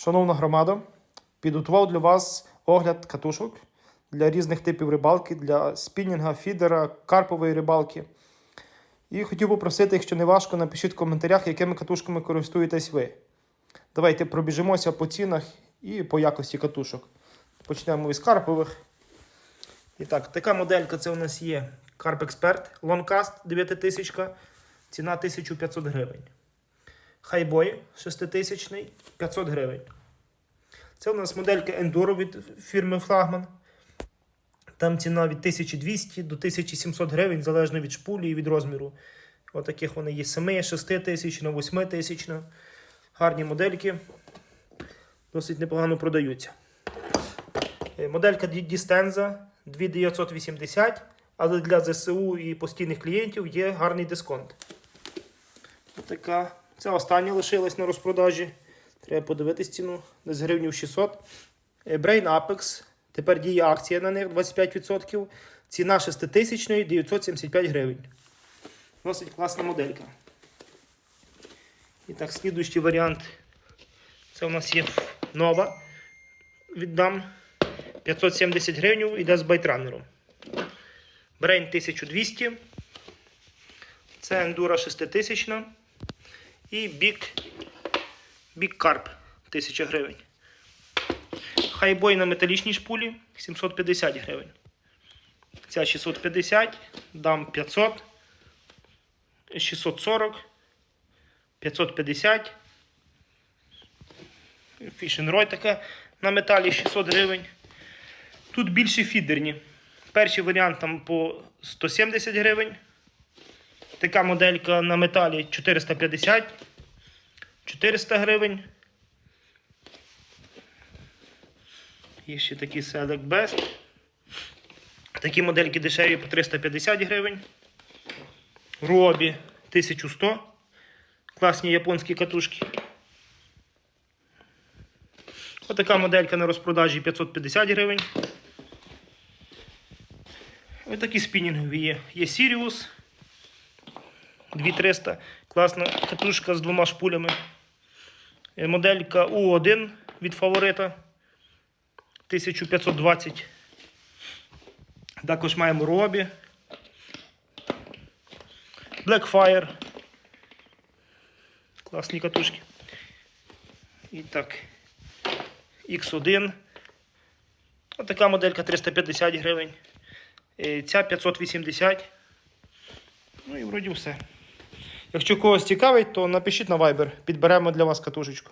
Шановна громада, підготував для вас огляд катушок для різних типів рибалки, для спінінга, фідера, карпової рибалки. І хотів попросити, якщо не важко, напишіть в коментарях, якими катушками користуєтесь ви. Давайте пробіжимося по цінах і по якості катушок. Почнемо із карпових. І так, така моделька це у нас є Carp Expert Longcast 9000, ціна 1500 гривень. Хайбой 6000 500 гривень. Це у нас моделька Enduro від фірми Flagman. Там ціна від 1200 до 1700 гривень, залежно від шпулі і від розміру. Отаких вони є 7, 6 тисяч, 8 тисяч. Гарні модельки. Досить непогано продаються. Е, Моделька Distenza 2980, але для ЗСУ і постійних клієнтів є гарний дисконт. Така. Це остання лишилась на розпродажі. Треба подивитись ціну. Десь гривнів 600. Е, Brain Apex. Тепер діє акція на них 25%. Ціна 6000 975 гривень. Досить класна моделька. І так, слідуючий варіант. Це у нас є нова. Віддам 570 гривень йде з байтранером. Brain 1200. Це Endura 6000. І Big, Big Carp 1000 гривень. Хайбой на металічній шпулі 750 гривень. Ця 650, дам 500, 640, 550. Фішенрой така на металі 600 гривень. Тут більші фідерні. Перший варіант там по 170 гривень. Така моделька на металі 450, 400 гривень. Є ще такі Select Best. Такі модельки дешеві по 350 гривень. Робі 1100. Класні японські катушки. Отака моделька на розпродажі 550 гривень. Ось такі спінінгові є. Є Sirius 2300. Класна катушка з двома шпулями. Е, Моделька U1 від фаворита. 1520. Також маємо Робі. Blackfire. Класні катушки. І так. X1. Отака моделька 350 гривень. Е, Ця 580. Ну і вроді все. Якщо когось цікавить, то напишіть на Viber. Підберемо для вас катушечку.